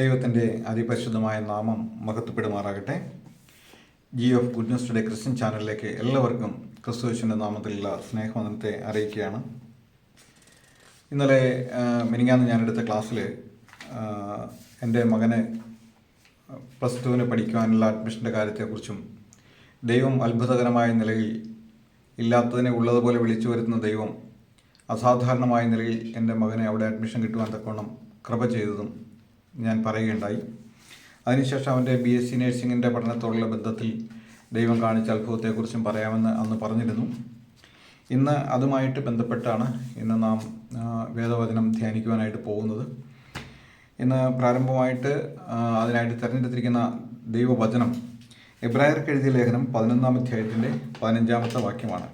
ദൈവത്തിന്റെ അതിപരിശുദ്ധമായ നാമം മഹത്വപ്പെടുമാറാകട്ടെ. G of goodness today Christian ചാനലിലേക്ക് എല്ലാവർക്കും ക്രിസ്തുവിന്റെ നാമത്തിലുള്ള സ്നേഹവന്ദനത്തെ അറിയിക്കുകയാണ്. ഇന്നലെ മിനിങ്ങാന്ന് ഞാനെടുത്ത ക്ലാസ്സിൽ എന്റെ മകന് പ്ലസ് ടുവിന് പഠിക്കുവാനുള്ള അഡ്മിഷന്റെ കാര്യത്തെക്കുറിച്ചും ദൈവം അത്ഭുതകരമായ നിലയിൽ ഇല്ലാത്തതിനെ ഉള്ളതുപോലെ വിളിച്ചു വരുത്തുന്ന ദൈവം അസാധാരണമായ നിലയിൽ എന്റെ മകനെ അവിടെ അഡ്മിഷൻ കിട്ടുവാൻ തക്കവണ്ണം കൃപ ചെയ്തതും ഞാൻ പറയുകയുണ്ടായി. അതിനുശേഷം അവന്റെ ബി എസ് സി നഴ്സിങ്ങിന്റെ പഠനത്തോടുള്ള ബന്ധത്തിൽ ദൈവം കാണിച്ച അത്ഭുതത്തെക്കുറിച്ചും പറയാമെന്ന് അന്ന് പറഞ്ഞിരുന്നു. ഇന്ന് അതുമായിട്ട് ബന്ധപ്പെട്ടാണ് ഇന്ന് നാം വേദവചനം ധ്യാനിക്കുവാനായിട്ട് പോകുന്നത്. ഇന്ന് പ്രാരംഭമായിട്ട് അതിനായിട്ട് തിരഞ്ഞെടുത്തിരിക്കുന്ന ദൈവവചനം എബ്രായർക്ക് എഴുതിയ ലേഖനം പതിനൊന്നാം അധ്യായത്തിന്റെ പതിനഞ്ചാമത്തെ വാക്യമാണ്.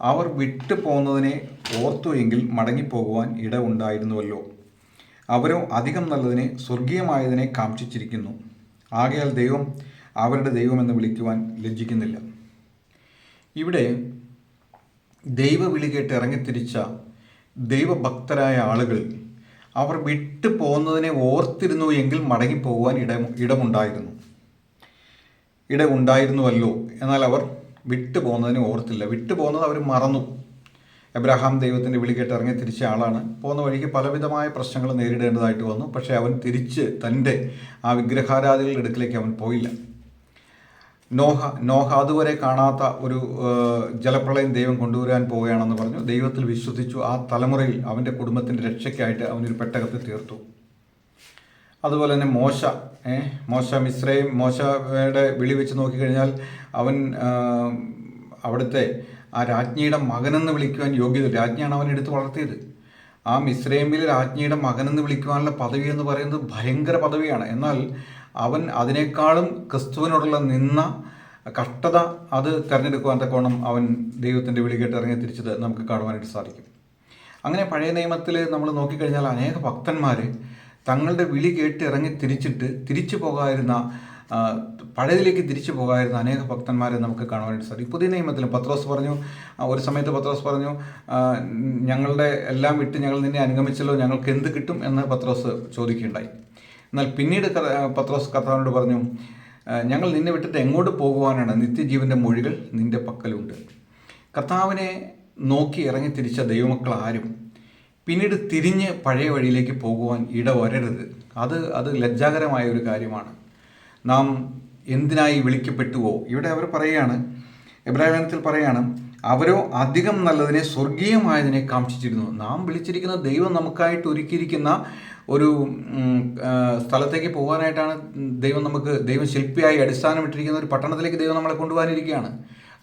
അവർ വിട്ടു പോകുന്നതിനെ ഓർത്തു എങ്കിൽ മടങ്ങിപ്പോകുവാൻ ഇട ഉണ്ടായിരുന്നുവല്ലോ. അവരോ അധികം നല്ലതിനെ സ്വർഗീയമായതിനെ കാക്ഷിച്ചിരിക്കുന്നു. ആകയാൽ ദൈവം അവരുടെ ദൈവമെന്ന് വിളിക്കുവാൻ ലജ്ജിക്കുന്നില്ല. ഇവിടെ ദൈവവിളി കേട്ട് ഇറങ്ങിത്തിരിച്ച ദൈവഭക്തരായ ആളുകൾ അവർ വിട്ടു പോകുന്നതിനെ ഓർത്തിരുന്നു എങ്കിൽ മടങ്ങിപ്പോകുവാൻ ഇട ഇടമുണ്ടായിരുന്നു. ഇടമുണ്ടായിരുന്നുവല്ലോ. എന്നാൽ അവർ വിട്ടു പോകുന്നതിനെ ഓർത്തില്ല. വിട്ടു പോകുന്നത് അവർ മറന്നു. എബ്രഹാം ദൈവത്തിന്റെ വിളി കേട്ട് ഇറങ്ങി തിരിച്ച ആളാണ്. പോകുന്ന വഴിക്ക് പലവിധമായ പ്രശ്നങ്ങൾ നേരിടേണ്ടതായിട്ട് വന്നു. പക്ഷേ അവൻ തിരിച്ച് തന്റെ ആ വിഗ്രഹാരാധികളുടെ അടുക്കിലേക്ക് അവൻ പോയില്ല. നോഹ നോഹ അതുവരെ കാണാത്ത ഒരു ജലപ്രളയം ദൈവം കൊണ്ടുവരാൻ പോവുകയാണെന്ന് പറഞ്ഞു. ദൈവത്തിൽ വിശ്വസിച്ചു ആ തലമുറയിൽ അവന്റെ കുടുംബത്തിന്റെ രക്ഷയ്ക്കായിട്ട് അവനൊരു പെട്ടകത്തിൽ തീർത്തു. അതുപോലെ തന്നെ മോശ മോശ മിശ്രയും മോശയുടെ വിളി വെച്ച് നോക്കിക്കഴിഞ്ഞാൽ അവൻ അവിടുത്തെ ആ രാജ്ഞിയുടെ മകനെന്ന് വിളിക്കുവാൻ യോഗ്യത രാജ്ഞിയാണ് അവൻ എടുത്ത് വളർത്തിയത്. ആ മിശ്രൈമിലെ രാജ്ഞിയുടെ മകനെന്ന് വിളിക്കുവാനുള്ള പദവി എന്ന് പറയുന്നത് ഭയങ്കര പദവിയാണ്. എന്നാൽ അവൻ അതിനേക്കാളും ക്രിസ്തുവിനോടുള്ള നിന്ന കഷ്ടത അത് തിരഞ്ഞെടുക്കുവാൻ തക്കോണം അവൻ ദൈവത്തിന്റെ വിളികേട്ട് ഇറങ്ങി തിരിച്ചത് നമുക്ക് കാണുവാനായിട്ട് സാധിക്കും. അങ്ങനെ പഴയ നിയമത്തിൽ നമ്മൾ നോക്കിക്കഴിഞ്ഞാൽ അനേക ഭക്തന്മാർ തങ്ങളുടെ വിളി കേട്ട് ഇറങ്ങി തിരിച്ചിട്ട് തിരിച്ചു പോകാതിരുന്ന പഴയതിലേക്ക് തിരിച്ചു പോകാതിരുന്ന അനേക ഭക്തന്മാരെ നമുക്ക് കാണുവാനായിട്ട് സാധിക്കും. പുതിയ നിയമത്തിലും പത്രോസ് പറഞ്ഞു ഒരു സമയത്ത് പത്രോസ് പറഞ്ഞു ഞങ്ങളുടെ എല്ലാം വിട്ട് ഞങ്ങൾ നിന്നെ അനുഗമിച്ചല്ലോ ഞങ്ങൾക്ക് എന്ത് കിട്ടും എന്ന് പത്രോസ് ചോദിക്കുകയുണ്ടായി. എന്നാൽ പിന്നീട് പത്രോസ് കർത്താവിനോട് പറഞ്ഞു ഞങ്ങൾ നിന്നെ വിട്ടിട്ട് എങ്ങോട്ട് പോകുവാനാണ്? നിത്യജീവന്റെ മൊഴികൾ നിന്റെ പക്കലുണ്ട്. കർത്താവിനെ നോക്കി ഇറങ്ങി തിരിച്ച ദൈവമക്കൾ ആരും പിന്നീട് തിരിഞ്ഞ് പഴയ വഴിയിലേക്ക് പോകുവാൻ ഇടവരരുത്. അത് അത് ലജ്ജാകരമായ ഒരു കാര്യമാണ്. നാം എന്തിനായി വിളിക്കപ്പെട്ടുവോ? ഇവിടെ അവർ പറയുകയാണ് എബ്രാഹിമത്തിൽ പറയുകയാണ് അവരോ അധികം നല്ലതിനെ സ്വർഗീയമായതിനെ കാക്ഷിച്ചിരുന്നു. നാം വിളിച്ചിരിക്കുന്ന ദൈവം നമുക്കായിട്ട് ഒരുക്കിയിരിക്കുന്ന ഒരു സ്ഥലത്തേക്ക് പോകാനായിട്ടാണ് ദൈവം നമുക്ക് ദൈവം ശില്പിയായി അടിസ്ഥാനമിട്ടിരിക്കുന്ന ഒരു പട്ടണത്തിലേക്ക് ദൈവം നമ്മളെ കൊണ്ടുപോകാനിരിക്കുകയാണ്.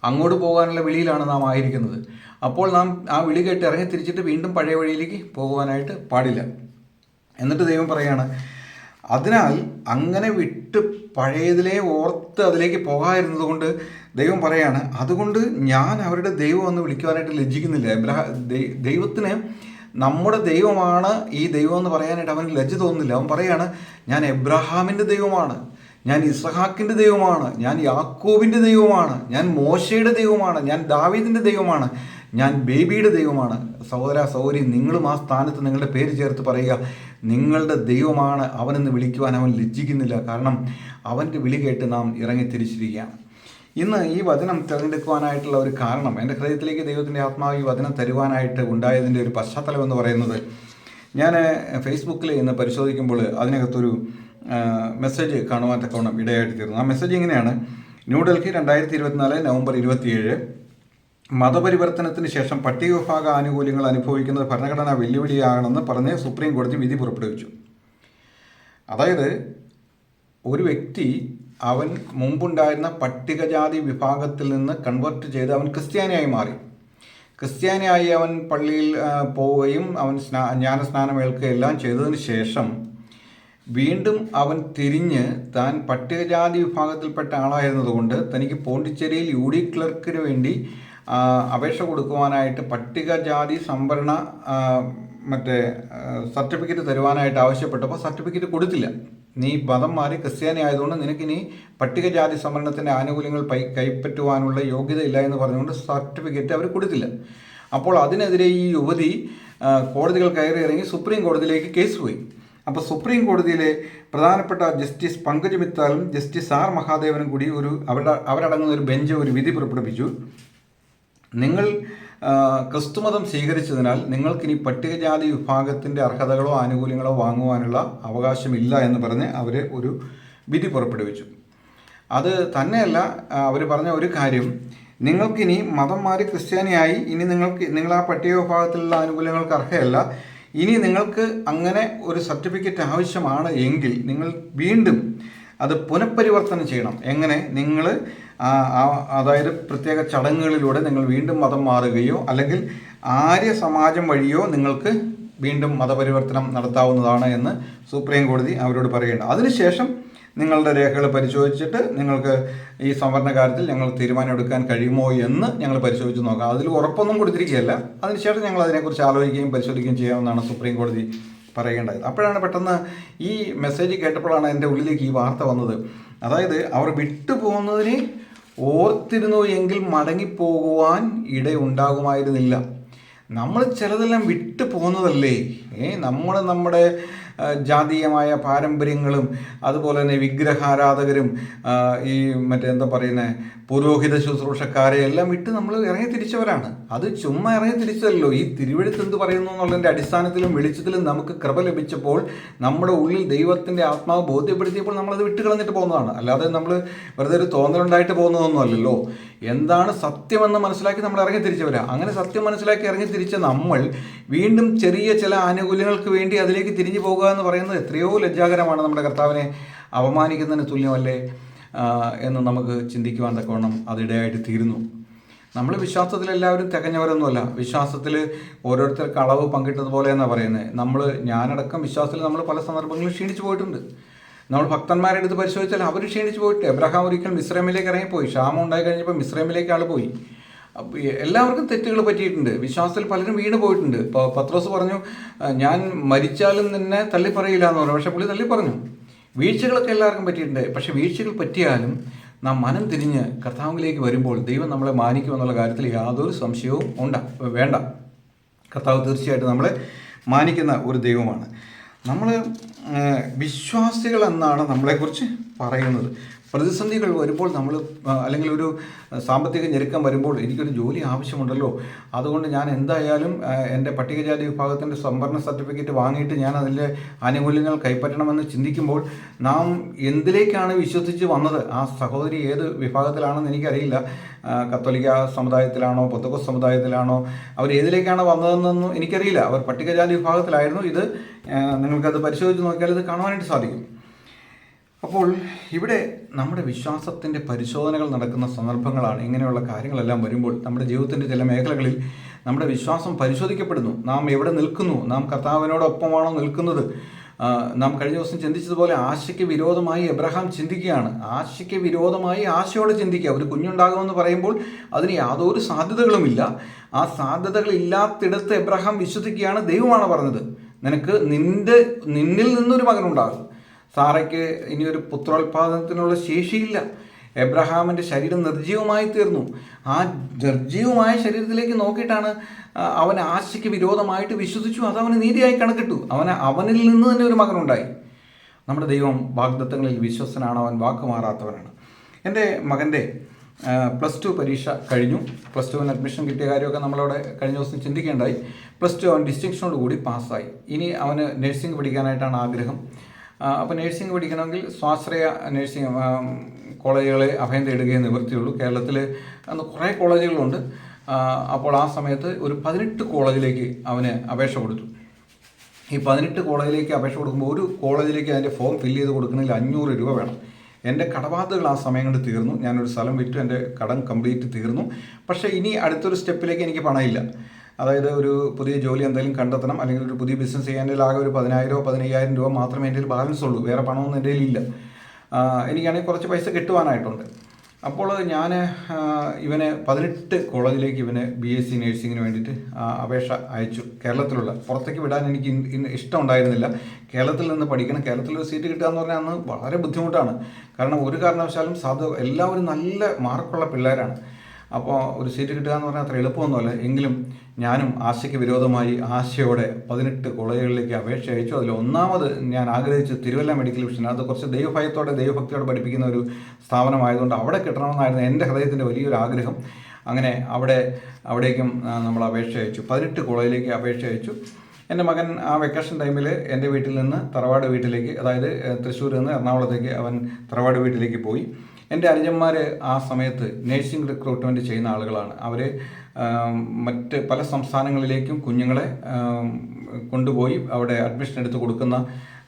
അങ്ങോട്ട് പോകാനുള്ള വിളിയിലാണ് നാം ആയിരിക്കുന്നത്. അപ്പോൾ നാം ആ വിളി കേട്ട് ഇറങ്ങി തിരിച്ചിട്ട് വീണ്ടും പഴയ വഴിയിലേക്ക് പോകുവാനായിട്ട് പാടില്ല. എന്നിട്ട് ദൈവം പറയാണ് അതിനാൽ അങ്ങനെ വിട്ട് പഴയതിലെ ഓർത്ത് അതിലേക്ക് പോകാതിരുന്നത് കൊണ്ട് ദൈവം പറയാണ് അതുകൊണ്ട് ഞാൻ അവരുടെ ദൈവം എന്ന് വിളിക്കുവാനായിട്ട് ലജ്ജിക്കുന്നില്ല. എബ്രഹ ദൈവത്തിന് നമ്മുടെ ദൈവമാണ് ഈ ദൈവം എന്ന് പറയാനായിട്ട് അവന് ലജ്ജ തോന്നുന്നില്ല. അവൻ പറയാണ് ഞാൻ എബ്രഹാമിന്റെ ദൈവമാണ് ഞാൻ ഇസഹാക്കിന്റെ ദൈവമാണ് ഞാൻ യാക്കോബിന്റെ ദൈവമാണ് ഞാൻ മോശയുടെ ദൈവമാണ് ഞാൻ ദാവീദിന്റെ ദൈവമാണ്. ഞാൻ ബേബിയുടെ ദൈവമാണ്. സഹോദര സൗരി നിങ്ങളും ആ സ്ഥാനത്ത് നിങ്ങളുടെ പേര് ചേർത്ത് പറയുക. നിങ്ങളുടെ ദൈവമാണ് അവനെന്ന് വിളിക്കുവാൻ അവൻ ലജ്ജിക്കുന്നില്ല. കാരണം അവന്റെ വിളി കേട്ട് നാം ഇറങ്ങി തിരിച്ചിരിക്കുകയാണ്. ഇന്ന് ഈ വചനം തിരഞ്ഞെടുക്കുവാനായിട്ടുള്ള ഒരു കാരണം എന്റെ ഹൃദയത്തിലേക്ക് ദൈവത്തിന്റെ ആത്മാവ് ഈ വചനം തരുവാനായിട്ട് ഉണ്ടായതിന്റെ ഒരു പശ്ചാത്തലം എന്ന് പറയുന്നത് ഞാൻ ഫേസ്ബുക്കിൽ ഇന്ന് പരിശോധിക്കുമ്പോൾ അതിനകത്തൊരു മെസ്സേജ് കാണുവാൻ തക്കവണ്ണം ഇടയായിട്ട് തീർന്നു. ആ മെസ്സേജ് ഇങ്ങനെയാണ്. ന്യൂഡൽഹി രണ്ടായിരത്തി ഇരുപത്തിനാല് നവംബർ ഇരുപത്തിയേഴ് മതപരിവർത്തനത്തിന് ശേഷം പട്ടിക വിഭാഗ ആനുകൂല്യങ്ങൾ അനുഭവിക്കുന്നത് ഭരണഘടനാ വെല്ലുവിളിയാണെന്ന് പറഞ്ഞ് സുപ്രീം കോടതി വിധി പുറപ്പെടുവിച്ചു. അതായത് ഒരു വ്യക്തി അവൻ മുമ്പുണ്ടായിരുന്ന പട്ടികജാതി വിഭാഗത്തിൽ നിന്ന് കൺവെർട്ട് ചെയ്ത് അവൻ ക്രിസ്ത്യാനിയായി മാറി. ക്രിസ്ത്യാനിയായി അവൻ പള്ളിയിൽ പോവുകയും അവൻ സ്നാ ജ്ഞാനസ്നാനം ഏൽക്കുകയും എല്ലാം ചെയ്തതിന് ശേഷം വീണ്ടും അവൻ തിരിഞ്ഞ് താൻ പട്ടികജാതി വിഭാഗത്തിൽപ്പെട്ട ആളായിരുന്നതുകൊണ്ട് തനിക്ക് പോണ്ടിച്ചേരിയിൽ യു ഡി ക്ലർക്കിന് വേണ്ടി അപേക്ഷ കൊടുക്കുവാനായിട്ട് പട്ടികജാതി സംവരണ മറ്റേ സർട്ടിഫിക്കറ്റ് തരുവാനായിട്ട് ആവശ്യപ്പെട്ടപ്പോൾ സർട്ടിഫിക്കറ്റ് കൊടുത്തില്ല. നീ മതം മാറി ക്രിസ്ത്യാനി ആയതുകൊണ്ട് നിനക്കിനി പട്ടികജാതി സംവരണത്തിന്റെ ആനുകൂല്യങ്ങൾ പൈ കൈപ്പറ്റുവാനുള്ള യോഗ്യതയില്ല എന്ന് പറഞ്ഞുകൊണ്ട് സർട്ടിഫിക്കറ്റ് അവർ കൊടുത്തില്ല. അപ്പോൾ അതിനെതിരെ ഈ യുവതി കോടതികൾ കയറി ഇറങ്ങി സുപ്രീം കോടതിയിലേക്ക് കേസ് പോയി. അപ്പോൾ സുപ്രീം കോടതിയിലെ പ്രധാനപ്പെട്ട ജസ്റ്റിസ് പങ്കജ് മിത്താലും ജസ്റ്റിസ് ആർ മഹാദേവനും കൂടി ഒരു അവരുടെ അവരടങ്ങുന്ന ഒരു ബെഞ്ച് ഒരു വിധി പുറപ്പെടുവിച്ചു. നിങ്ങൾ ക്രിസ്തുമതം സ്വീകരിച്ചതിനാൽ നിങ്ങൾക്കിനി പട്ടികജാതി വിഭാഗത്തിന്റെ അർഹതകളോ ആനുകൂല്യങ്ങളോ വാങ്ങുവാനുള്ള അവകാശമില്ല എന്ന് പറഞ്ഞ് അവർ ഒരു വിധി പുറപ്പെടുവിച്ചു. അത് തന്നെയല്ല അവർ പറഞ്ഞ ഒരു കാര്യം. നിങ്ങൾക്കിനി മതം മാറി ക്രിസ്ത്യാനിയായി ഇനി നിങ്ങൾക്ക് നിങ്ങൾ ആ പട്ടിക വിഭാഗത്തിലുള്ള ആനുകൂല്യങ്ങൾക്ക് അർഹയല്ല. ഇനി നിങ്ങൾക്ക് അങ്ങനെ ഒരു സർട്ടിഫിക്കറ്റ് ആവശ്യമാണ് എങ്കിൽ നിങ്ങൾ വീണ്ടും അത് പുനഃപരിവർത്തനം ചെയ്യണം. എങ്ങനെ? നിങ്ങൾ അതായത് പ്രത്യേക ചടങ്ങുകളിലൂടെ നിങ്ങൾ വീണ്ടും മതം മാറുകയോ അല്ലെങ്കിൽ ആര്യ സമാജം വഴിയോ നിങ്ങൾക്ക് വീണ്ടും മതപരിവർത്തനം നടത്താവുന്നതാണ് എന്ന് സുപ്രീം കോടതി അവരോട് പറയുന്നത് അതിനുശേഷം നിങ്ങളുടെ രേഖകൾ പരിശോധിച്ചിട്ട് നിങ്ങൾക്ക് ഈ സംവരണ കാര്യത്തിൽ ഞങ്ങൾ തീരുമാനമെടുക്കാൻ കഴിയുമോ എന്ന് ഞങ്ങൾ പരിശോധിച്ച് നോക്കാം. അതിൽ ഉറപ്പൊന്നും കൊടുത്തിരിക്കുകയല്ല. അതിനുശേഷം ഞങ്ങൾ അതിനെക്കുറിച്ച് ആലോചിക്കുകയും പരിശോധിക്കുകയും ചെയ്യാമെന്നാണ് സുപ്രീം കോടതി പറയേണ്ടത് അപ്പോഴാണ് പെട്ടെന്ന് ഈ മെസ്സേജ് കേട്ടപ്പോഴാണ് എന്റെ ഉള്ളിലേക്ക് ഈ വാർത്ത വന്നത്. അതായത് അവർ വിട്ടുപോകുന്നതിനെ ഓർത്തിരുന്നു എങ്കിൽ മടങ്ങിപ്പോകുവാൻ ഇടയുണ്ടാകുമായിരുന്നില്ല. നമ്മൾ ചിലതെല്ലാം വിട്ടു പോകുന്നതല്ലേ ഏ നമ്മൾ നമ്മുടെ ജാതീയമായ പാരമ്പര്യങ്ങളും അതുപോലെ തന്നെ വിഗ്രഹാരാധകരും ഈ മറ്റേ എന്താ പറയുന്നത് പുരോഹിത ശുശ്രൂഷക്കാരെ എല്ലാം ഇട്ട് നമ്മൾ ഇറങ്ങി തിരിച്ചവരാണ്. അത് ചുമ്മാ ഇറങ്ങി തിരിച്ചതല്ലോ ഈ തിരുവഴുത്ത് എന്ത് പറയുന്നു എന്നുള്ളതിന്റെ അടിസ്ഥാനത്തിലും വെളിച്ചത്തിലും നമുക്ക് കൃപ ലഭിച്ചപ്പോൾ നമ്മുടെ ഉള്ളിൽ ദൈവത്തിന്റെ ആത്മാവ് ബോധ്യപ്പെടുത്തിയപ്പോൾ നമ്മളത് വിട്ട് കളഞ്ഞിട്ട് പോകുന്നതാണ്. അല്ലാതെ നമ്മൾ വെറുതെ ഒരു തോന്നലുണ്ടായിട്ട് പോകുന്നതൊന്നും അല്ലല്ലോ. എന്താണ് സത്യമെന്ന് മനസ്സിലാക്കി നമ്മൾ ഇറങ്ങി തിരിച്ചവരാ അങ്ങനെ സത്യം മനസ്സിലാക്കി ഇറങ്ങി തിരിച്ച നമ്മൾ വീണ്ടും ചെറിയ ചില ആനുകൂല്യങ്ങൾക്ക് വേണ്ടി അതിലേക്ക് തിരിഞ്ഞു പോകുക എന്ന് പറയുന്നത് എത്രയോ ലജ്ജാകരമാണ് നമ്മുടെ കർത്താവിനെ അപമാനിക്കുന്നതിന് തുല്യമല്ലേ? എന്ന് നമുക്ക് ചിന്തിക്കുവാൻ തക്കവണ്ണം അതിടയായിട്ട് തീരുന്നു. നമ്മൾ വിശ്വാസത്തിൽ എല്ലാവരും തികഞ്ഞവരൊന്നുമല്ല. വിശ്വാസത്തിൽ ഓരോരുത്തർക്ക് അളവ് പങ്കിട്ടതുപോലെ എന്നാണ് പറയുന്നത് നമ്മൾ ഞാനടക്കം വിശ്വാസത്തിൽ നമ്മൾ പല സന്ദർഭങ്ങളിലും ക്ഷീണിച്ചു പോയിട്ടുണ്ട്. നമ്മൾ ഭക്തന്മാരെ അടുത്ത് പരിശോധിച്ചാൽ അവർ ക്ഷീണിച്ചു പോയിട്ട്. എബ്രഹാം ഒരിക്കൽ മിശ്രമിലേക്ക് ഇറങ്ങിപ്പോയി. ക്ഷാമം ഉണ്ടായി കഴിഞ്ഞപ്പോൾ മിശ്രമിലേക്ക് ആൾ പോയി. എല്ലാവർക്കും തെറ്റുകൾ പറ്റിയിട്ടുണ്ട്. വിശ്വാസത്തിൽ പലരും വീണ് പോയിട്ടുണ്ട്. ഇപ്പോൾ പത്രോസ് പറഞ്ഞു ഞാൻ മരിച്ചാലും നിന്നെ തള്ളിപ്പറയില്ല എന്ന് പറഞ്ഞു. പക്ഷേ പുള്ളി തള്ളി പറഞ്ഞു വീഴ്ചകളൊക്കെ എല്ലാവർക്കും പറ്റിയിട്ടുണ്ട്. പക്ഷേ വീഴ്ചകൾ പറ്റിയാലും നാം മനം തിരിഞ്ഞ് കർത്താവിലേക്ക് വരുമ്പോൾ ദൈവം നമ്മളെ മാനിക്കുമെന്നുള്ള കാര്യത്തിൽ യാതൊരു സംശയവും ഉണ്ട് വേണ്ട. കർത്താവ് തീർച്ചയായിട്ടും നമ്മളെ മാനിക്കുന്ന ഒരു ദൈവമാണ്. നമ്മൾ വിശ്വാസികൾ എന്നാണ് നമ്മളെക്കുറിച്ച് പറയുന്നത്. പ്രതിസന്ധികൾ വരുമ്പോൾ നമ്മൾ അല്ലെങ്കിൽ ഒരു സാമ്പത്തിക ഞെരുക്കം വരുമ്പോൾ എനിക്കൊരു ജോലി ആവശ്യമുണ്ടല്ലോ. അതുകൊണ്ട് ഞാൻ എന്തായാലും എന്റെ പട്ടികജാതി വിഭാഗത്തിന്റെ സംവരണ സർട്ടിഫിക്കറ്റ് വാങ്ങിയിട്ട് ഞാൻ അതിന്റെ ആനുകൂല്യങ്ങൾ കൈപ്പറ്റണമെന്ന് ചിന്തിക്കുമ്പോൾ നാം എന്തിലേക്കാണ് വിശ്വസിച്ച് വന്നത്? ആ സഹോദരി ഏത് വിഭാഗത്തിലാണെന്ന് എനിക്കറിയില്ല. കത്തോലിക്ക സമുദായത്തിലാണോ പൊത്തക്കോ സമുദായത്തിലാണോ അവർ ഏതിലേക്കാണ് വന്നതെന്നൊന്നും എനിക്കറിയില്ല. അവർ പട്ടികജാതി വിഭാഗത്തിലായിരുന്നു. ഇത് നിങ്ങൾക്കത് പരിശോധിച്ച് നോക്കിയാൽ ഇത് കാണുവാനായിട്ട് സാധിക്കും. അപ്പോൾ ഇവിടെ നമ്മുടെ വിശ്വാസത്തിന്റെ പരിശോധനകൾ നടക്കുന്ന സന്ദർഭങ്ങളാണ് ഇങ്ങനെയുള്ള കാര്യങ്ങളെല്ലാം വരുമ്പോൾ നമ്മുടെ ജീവിതത്തിന്റെ ചില മേഖലകളിൽ നമ്മുടെ വിശ്വാസം പരിശോധിക്കപ്പെടുന്നു. നാം എവിടെ നിൽക്കുന്നു? നാം കർത്താവിനോടൊപ്പമാണോ നിൽക്കുന്നത്? നാം കഴിഞ്ഞ ദിവസം ചിന്തിച്ചതുപോലെ ആശയ്ക്ക് വിരോധമായി എബ്രഹാം ചിന്തിക്കുകയാണ്. ആശയ്ക്ക് വിരോധമായി ആശയോട് ചിന്തിക്കുക. ഒരു കുഞ്ഞുണ്ടാകുമെന്ന് പറയുമ്പോൾ അതിന് യാതൊരു സാധ്യതകളുമില്ല. ആ സാധ്യതകൾ ഇല്ലാത്തിടത്ത് എബ്രഹാം വിശ്വസിക്കുകയാണ് ദൈവമാണ് പറഞ്ഞത്. നിനക്ക് നിന്റെ നിന്നിൽ നിന്നൊരു മകനുണ്ടാകും. സാറയ്ക്ക് ഇനി ഒരു പുത്രോത്പാദനത്തിനുള്ള ശേഷിയില്ല. എബ്രഹാമിന്റെ ശരീരം നിർജീവമായി തീർന്നു. ആ നിർജീവമായ ശരീരത്തിലേക്ക് നോക്കിയിട്ടാണ് അവൻ ആശയ്ക്ക് വിരോധമായിട്ട് വിശ്വസിച്ചു. അത് അവന് നീതിയായി കണക്കിട്ടു. അവന് അവനിൽ നിന്ന് തന്നെ ഒരു മകനുണ്ടായി. നമ്മുടെ ദൈവം വാഗ്ദത്തങ്ങളിൽ വിശ്വസനാണ് അവൻ വാക്കുമാറാത്തവനാണ് എന്റെ മകന്റെ പ്ലസ് ടു പരീക്ഷ കഴിഞ്ഞു. പ്ലസ് ടുവിന് അഡ്മിഷൻ കിട്ടിയ കാര്യമൊക്കെ നമ്മളവിടെ കഴിഞ്ഞ ദിവസം ചിന്തിക്കേണ്ടായി. പ്ലസ് ടു അവൻ ഡിസ്റ്റിങ്ഷനോട് കൂടി പാസ്സായി. ഇനി അവന് നഴ്സിംഗ് പഠിക്കാനായിട്ടാണ് ആഗ്രഹം. അപ്പോൾ നഴ്സിംഗ് പഠിക്കണമെങ്കിൽ സ്വാശ്രയ നഴ്സിംഗ് കോളേജുകളെ അഭയം തേടുകയെന്ന് നിവൃത്തിയുള്ളൂ. കേരളത്തിൽ അന്ന് കുറേ കോളേജുകളുണ്ട്. അപ്പോൾ ആ സമയത്ത് ഒരു പതിനെട്ട് കോളേജിലേക്ക് അവന് അപേക്ഷ കൊടുത്തു. ഈ പതിനെട്ട് കോളേജിലേക്ക് അപേക്ഷ കൊടുക്കുമ്പോൾ ഒരു കോളേജിലേക്ക് അതിന്റെ ഫോം ഫില്ല് ചെയ്ത് കൊടുക്കണമെങ്കിൽ അഞ്ഞൂറ് രൂപ വേണം. എന്റെ കടബാധകൾ ആ സമയം കൊണ്ട് തീർന്നു. ഞാനൊരു സ്ഥലം വിറ്റു. എന്റെ കടം കംപ്ലീറ്റ് തീർന്നു. പക്ഷേ ഇനി അടുത്തൊരു സ്റ്റെപ്പിലേക്ക് എനിക്ക് പണമില്ല. അതായത് ഒരു പുതിയ ജോലി എന്തെങ്കിലും കണ്ടെത്തണം അല്ലെങ്കിൽ ഒരു പുതിയ ബിസിനസ് ചെയ്യാൻ ആകെ ഒരു പതിനായിരമോ പതിനയ്യായിരം രൂപ മാത്രമേ എന്റെ ഒരു ബാലൻസ് ഉള്ളൂ. വേറെ പണമൊന്നും എന്റെ ഇല്ല. എനിക്കാണെങ്കിൽ കുറച്ച് പൈസ കിട്ടുവാനായിട്ടുണ്ട്. അപ്പോൾ ഞാൻ ഇവനെ പതിനെട്ട് കോളേജിലേക്ക് ഇവനെ ബി എസ് സി നേഴ്സിങ്ങിന് വേണ്ടിയിട്ട് അപേക്ഷ അയച്ചു. കേരളത്തിലുള്ള പുറത്തേക്ക് വിടാൻ എനിക്ക് ഇഷ്ടം ഉണ്ടായിരുന്നില്ല കേരളത്തിൽ നിന്ന് പഠിക്കണം കേരളത്തിൽ ഒരു സീറ്റ് കിട്ടുക എന്ന് പറഞ്ഞാൽ അന്ന് വളരെ ബുദ്ധിമുട്ടാണ്. കാരണം ഒരു കാരണവശാലും സാധു എല്ലാവരും നല്ല മാർക്കുള്ള പിള്ളേരാണ്. അപ്പോൾ ഒരു സീറ്റ് കിട്ടുക എന്ന് പറഞ്ഞാൽ അത്ര എളുപ്പമൊന്നുമല്ല. എങ്കിലും ഞാനും ആശയ്ക്ക് വിരോധമായി ആശയോടെ പതിനെട്ട് കോളേജുകളിലേക്ക് അപേക്ഷ അയച്ചു. അതിൽ ഒന്നാമത് ഞാൻ ആഗ്രഹിച്ചു തിരുവല്ല മെഡിക്കൽ മിഷൻ. അത് കുറച്ച് ദൈവഭയത്തോടെ ദൈവഭക്തിയോടെ പഠിപ്പിക്കുന്ന ഒരു സ്ഥാപനമായതുകൊണ്ട് അവിടെ കിട്ടണമെന്നായിരുന്നു എന്റെ ഹൃദയത്തിന്റെ വലിയൊരു ആഗ്രഹം. അങ്ങനെ അവിടെ അവിടേക്കും നമ്മൾ അപേക്ഷ അയച്ചു. പതിനെട്ട് കോളേജിലേക്ക് അപേക്ഷ അയച്ചു. എന്റെ മകൻ ആ വെക്കേഷൻ ടൈമിൽ എന്റെ വീട്ടിൽ നിന്ന് തറവാട് വീട്ടിലേക്ക് അതായത് തൃശ്ശൂരിൽ നിന്ന് എറണാകുളത്തേക്ക് അവൻ തറവാട് വീട്ടിലേക്ക് പോയി. എന്റെ അനുജന്മാർ ആ സമയത്ത് നേഴ്സിംഗ് റിക്രൂട്ട്മെന്റ് ചെയ്യുന്ന ആളുകളാണ്. അവർ മറ്റ് പല സംസ്ഥാനങ്ങളിലേക്കും കുഞ്ഞുങ്ങളെ കൊണ്ടുപോയി അവിടെ അഡ്മിഷൻ എടുത്ത് കൊടുക്കുന്ന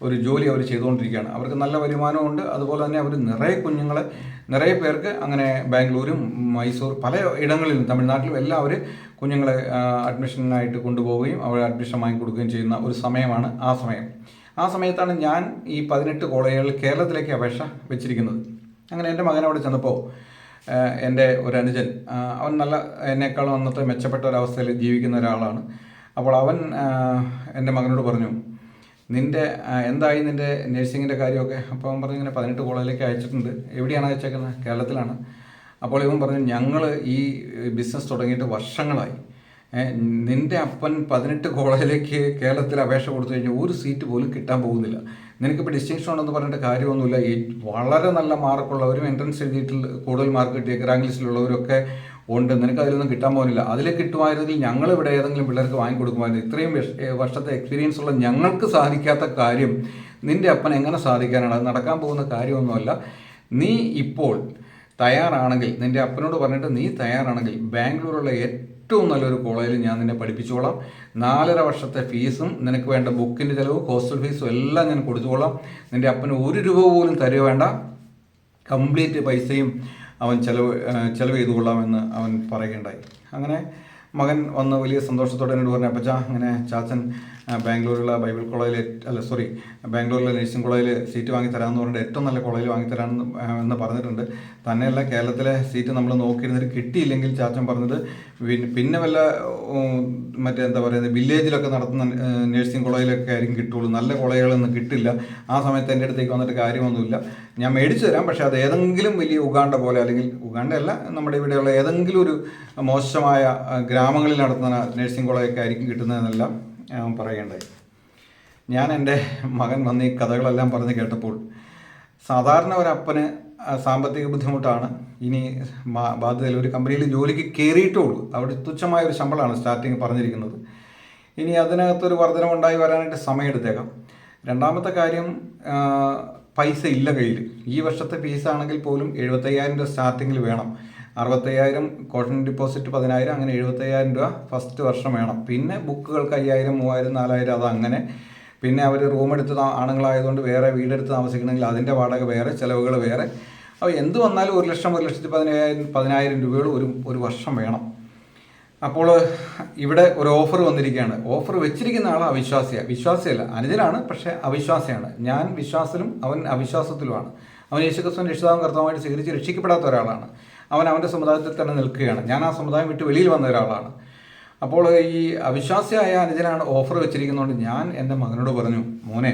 ഒരു ജോലി അവർ ചെയ്തുകൊണ്ടിരിക്കുകയാണ്. അവർക്ക് നല്ല വരുമാനമുണ്ട്. അതുപോലെ തന്നെ അവർ നിറയെ കുഞ്ഞുങ്ങളെ നിറയെ പേർക്ക് അങ്ങനെ ബാംഗ്ലൂരും മൈസൂർ പല ഇടങ്ങളിലും തമിഴ്നാട്ടിലും എല്ലാം അവർ കുഞ്ഞുങ്ങളെ അഡ്മിഷനായിട്ട് കൊണ്ടുപോവുകയും അവരെ അഡ്മിഷൻ വാങ്ങിക്കൊടുക്കുകയും ചെയ്യുന്ന ഒരു സമയമാണ് ആ സമയം. ആ സമയത്താണ് ഞാൻ ഈ പതിനെട്ട് കോളേജുകളിൽ കേരളത്തിലേക്ക് അപേക്ഷ വെച്ചിരിക്കുന്നത്. അങ്ങനെ എന്റെ മകൻ അവിടെ ചെന്നപ്പോൾ എന്റെ ഒരു അനുജൻ അവൻ നല്ല എന്നെക്കാളും അന്നത്തെ മെച്ചപ്പെട്ട ഒരവസ്ഥയിൽ ജീവിക്കുന്ന ഒരാളാണ്. അപ്പോൾ അവൻ എന്റെ മകനോട് പറഞ്ഞു നിന്റെ എന്തായി നിന്റെ നഴ്സിങ്ങിന്റെ കാര്യമൊക്കെ? അപ്പോൾ അവൻ പറഞ്ഞു ഇങ്ങനെ പതിനെട്ട് കോളേജിലേക്ക് അയച്ചിട്ടുണ്ട്. എവിടെയാണ് അയച്ചേക്കുന്നത്? കേരളത്തിലാണ്. അപ്പോൾ ഇവൻ പറഞ്ഞു ഞങ്ങൾ ഈ ബിസിനസ് തുടങ്ങിയിട്ട് വർഷങ്ങളായി. നിന്റെ അപ്പൻ പതിനെട്ട് കോളേജിലേക്ക് കേരളത്തിൽ അപേക്ഷ കൊടുത്തു കഴിഞ്ഞാൽ ഒരു സീറ്റ് പോലും കിട്ടാൻ പോകുന്നില്ല. നിനക്കിപ്പോൾ ഡിസ്റ്റിങ്ഷൻ ഉണ്ടെന്ന് പറഞ്ഞിട്ട് കാര്യമൊന്നുമില്ല. ഈ വളരെ നല്ല മാർക്കുള്ളവരും എൻട്രൻസ് എഴുതിയിട്ട് കൂടുതൽ മാർക്ക് കിട്ടിയ റാങ്ക് ലിസ്റ്റിലുള്ളവരൊക്കെ ഉണ്ട്. നിനക്ക് അതിലൊന്നും കിട്ടാൻ പോകുന്നില്ല. അതിൽ കിട്ടുമായിരുന്നെങ്കിൽ ഞങ്ങൾ ഇവിടെ ഏതെങ്കിലും പിള്ളേർക്ക് വാങ്ങിക്കൊടുക്കുമായിരുന്നു. ഇത്രയും വർഷത്തെ എക്സ്പീരിയൻസ് ഉള്ള ഞങ്ങൾക്ക് സാധിക്കാത്ത കാര്യം നിന്റെ അപ്പൻ എങ്ങനെ സാധിക്കാനാണ്? അത് നടക്കാൻ പോകുന്ന കാര്യമൊന്നുമല്ല. നീ ഇപ്പോൾ തയ്യാറാണെങ്കിൽ നിന്റെ അപ്പനോട് പറഞ്ഞിട്ട് നീ തയ്യാറാണെങ്കിൽ ബാംഗ്ലൂരുള്ള ഏറ്റവും നല്ലൊരു കോളേജിൽ ഞാൻ നിന്നെ പഠിപ്പിച്ചോളാം നാലര വർഷത്തെ ഫീസും നിനക്ക് വേണ്ട ബുക്കിന്റെ ചിലവും ഹോസ്റ്റൽ ഫീസും എല്ലാം ഞാൻ കൊടുത്തോളാം നിന്റെ അപ്പന് ഒരു രൂപ പോലും തരുക വേണ്ട. കംപ്ലീറ്റ് പൈസയും അവൻ ചിലവ് ചിലവ് ചെയ്തു കൊള്ളാമെന്ന് അവൻ പറയുകയുണ്ടായി. അങ്ങനെ മകൻ വന്ന് വലിയ സന്തോഷത്തോടെ എന്നോട് പറഞ്ഞു അപ്പച്ച അങ്ങനെ ചാച്ചൻ ബാംഗ്ലൂരിലെ ബൈബിൾ കോളേജിൽ അല്ല സോറി ബാംഗ്ലൂരിലെ നഴ്സിംഗ് കോളേജിൽ സീറ്റ് വാങ്ങി തരാമെന്ന് പറഞ്ഞിട്ട് ഏറ്റവും നല്ല കോളേജിൽ വാങ്ങി തരാമെന്ന് എന്ന് പറഞ്ഞിട്ടുണ്ട്. തന്നെയല്ല കേരളത്തിലെ സീറ്റ് നമ്മൾ നോക്കിയിരുന്നിട്ട് കിട്ടിയില്ലെങ്കിൽ ചാച്ചൻ പറഞ്ഞത് പിന്നെ വല്ല മറ്റേ എന്താ പറയുന്നത് വില്ലേജിലൊക്കെ നടത്തുന്ന നേഴ്സിംഗ് കോളേജിലൊക്കെ ആയിരിക്കും കിട്ടുള്ളൂ. നല്ല കോളേജുകളൊന്നും കിട്ടില്ല. ആ സമയത്ത് എന്റെ അടുത്തേക്ക് വന്നിട്ട് കാര്യമൊന്നുമില്ല. ഞാൻ മേടിച്ചു തരാം. പക്ഷേ അത് ഏതെങ്കിലും വലിയ ഉഗാണ്ട പോലെ അല്ലെങ്കിൽ ഉഗാണ്ട അല്ല നമ്മുടെ ഇവിടെയുള്ള ഏതെങ്കിലും ഒരു മോശമായ ഗ്രാമങ്ങളിൽ നടത്തുന്ന നേഴ്സിംഗ് കോളേജൊക്കെ ആയിരിക്കും കിട്ടുന്നതെന്നെല്ലാം പറയേണ്ടത് ഞാൻ എന്റെ മകൻ വന്ന് ഈ കഥകളെല്ലാം പറഞ്ഞ് കേട്ടപ്പോൾ സാധാരണ ഒരപ്പന് സാമ്പത്തിക ബുദ്ധിമുട്ടാണ്. ഇനി ബാധ്യതയിൽ ഒരു കമ്പനിയിൽ ജോലിക്ക് കയറിയിട്ടുള്ളൂ അവിടെ തുച്ഛമായ ഒരു ശമ്പളമാണ് സ്റ്റാർട്ടിങ് പറഞ്ഞിരിക്കുന്നത്. ഇനി അതിനകത്തൊരു വർധനമുണ്ടായി വരാനായിട്ട് സമയമെടുത്തേക്കാം. രണ്ടാമത്തെ കാര്യം പൈസ ഇല്ല കയ്യിൽ. ഈ വർഷത്തെ ഫീസ് ആണെങ്കിൽ പോലും എഴുപത്തയ്യായിരം രൂപ സ്റ്റാർട്ടിങ്ങിൽ വേണം. അറുപത്തയ്യായിരം കോട്ടൺ ഡിപ്പോസിറ്റ് പതിനായിരം അങ്ങനെ എഴുപത്തയ്യായിരം രൂപ ഫസ്റ്റ് വർഷം വേണം. പിന്നെ ബുക്കുകൾക്ക് അയ്യായിരം മൂവായിരം നാലായിരം അത് അങ്ങനെ. പിന്നെ അവർ റൂം എടുത്ത് ആണുങ്ങളായതുകൊണ്ട് വേറെ വീടെടുത്ത് താമസിക്കണമെങ്കിൽ അതിന്റെ വാടക വേറെ ചിലവുകൾ വേറെ. അപ്പോൾ എന്ത് വന്നാലും ഒരു ലക്ഷം ഒരു ലക്ഷത്തി പതിനായിരം പതിനായിരം രൂപയോട് ഒരു ഒരു വർഷം വേണം. അപ്പോൾ ഇവിടെ ഒരു ഓഫർ വന്നിരിക്കുകയാണ്. ഓഫർ വെച്ചിരിക്കുന്ന ആൾ അവിശ്വാസിയാണ് വിശ്വാസിയല്ല അനുജനാണ് പക്ഷേ അവിശ്വാസിയാണ്. ഞാൻ വിശ്വാസത്തിലും അവൻ അവിശ്വാസത്തിലുമാണ്. അവൻ യേശുക്രിസ്തുവിൻ രക്ഷിതാവും കർത്താവുമായിട്ട് സ്വീകരിച്ച് രക്ഷിക്കപ്പെടാത്ത ഒരാളാണ്. അവൻ അവന്റെ സമുദായത്തിൽ തന്നെ നിൽക്കുകയാണ്. ഞാൻ ആ സമുദായം വിട്ട് വെളിയിൽ വന്ന ഒരാളാണ്. അപ്പോൾ ഈ അവിശ്വാസിയായ അനുജനാണ് ഓഫർ വെച്ചിരിക്കുന്നതുകൊണ്ട് ഞാൻ എന്റെ മകനോട് പറഞ്ഞു മോനെ